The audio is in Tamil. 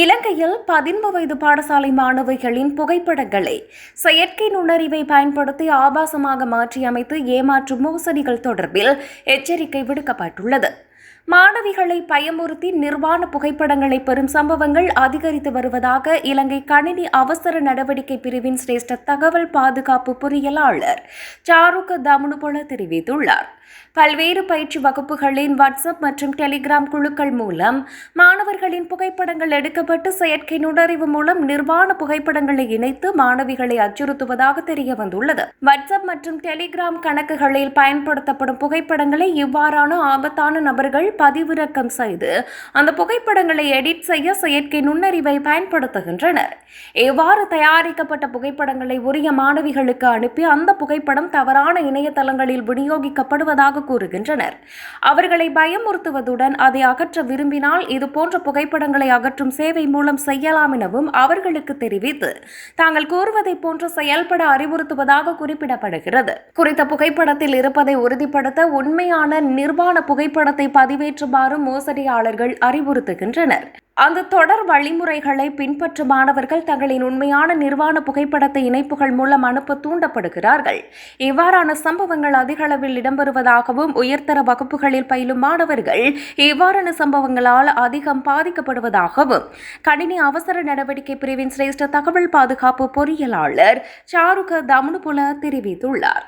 இலங்கையில் பதின்ம வயது பாடசாலை மாணவிகளின் புகைப்படங்களை செயற்கை நுண்ணறிவை பயன்படுத்தி ஆபாசமாக மாற்றியமைத்து ஏமாற்றும் மோசடிகள் தொடர்பில் எச்சரிக்கை விடுக்கப்பட்டுள்ளது. மாணவிகளை பயமுறுத்தி நிர்வாண புகைப்படங்களை பெறும் சம்பவங்கள் அதிகரித்து வருவதாக இலங்கை கணினி அவசர நடவடிக்கை பிரிவின் சிரேஷ்ட தகவல் பாதுகாப்பு பொறியியலாளர் சாருக தமுனுபொல தெரிவித்துள்ளார். பல்வேறு பயிற்சி வகுப்புகளின் வாட்ஸ்அப் மற்றும் டெலிகிராம் குழுக்கள் மூலம் மாணவர்களின் புகைப்படங்கள் எடுக்கப்பட்டு செயற்கை நுண்ணறிவு மூலம் நிர்வாண புகைப்படங்களை இணைத்து மாணவிகளை அச்சுறுத்துவதாக தெரிய வந்துள்ளது. வாட்ஸ்அப் மற்றும் டெலிகிராம் கணக்குகளில் பயன்படுத்தப்படும் புகைப்படங்களை இவ்வாறான ஆபத்தான நபர்கள் பதிவிறக்கம் செய்து அந்த புகைப்படங்களை எடிட் செய்ய செயற்கை நுண்ணறிவை பயன்படுத்துகின்றனர். எவ்வாறு தயாரிக்கப்பட்ட புகைப்படங்களை உரிய மாணவிகளுக்கு அனுப்பி அந்த புகைப்படம் தவறான இணையதளங்களில் இருப்பதாக கூறுகின்றனர். அவர்களை பயமுறுத்துவதுடன் அதை அகற்ற விரும்பினால் இதுபோன்ற புகைப்படங்களை அகற்றும் சேவை மூலம் செய்யலாம் எனவும் அவர்களுக்கு தெரிவித்து தாங்கள் கூறுவதை போன்று செயல்பட அறிவுறுத்துவதாக குறிப்பிடப்படுகிறது. குறித்த புகைப்படத்தில் இருப்பதை உறுதிப்படுத்த உண்மையான நிர்வாண புகைப்படத்தை பதிவேற்றுமாறு மோசடியாளர்கள் அறிவுறுத்துகின்றனர். அந்த தொடர் வழிமுறைகளை பின்பற்றும் மாணவர்கள் தங்களின் உண்மையான நிர்வாண புகைப்படத்தை இணைப்புகள் மூலம் அனுப்ப தூண்டப்படுகிறார்கள். இவ்வாறான சம்பவங்கள் அதிக அளவில் இடம்பெறுவதாகவும் உயர்தர வகுப்புகளில் பயிலும் மாணவர்கள் இவ்வாறான சம்பவங்களால் அதிகம் பாதிக்கப்படுவதாகவும் கணினி அவசர நடவடிக்கை பிரிவின் சிரேஷ்ட தகவல் பாதுகாப்பு பொறியியலாளர் சாருக தமுனுபுல தெரிவித்துள்ளார்.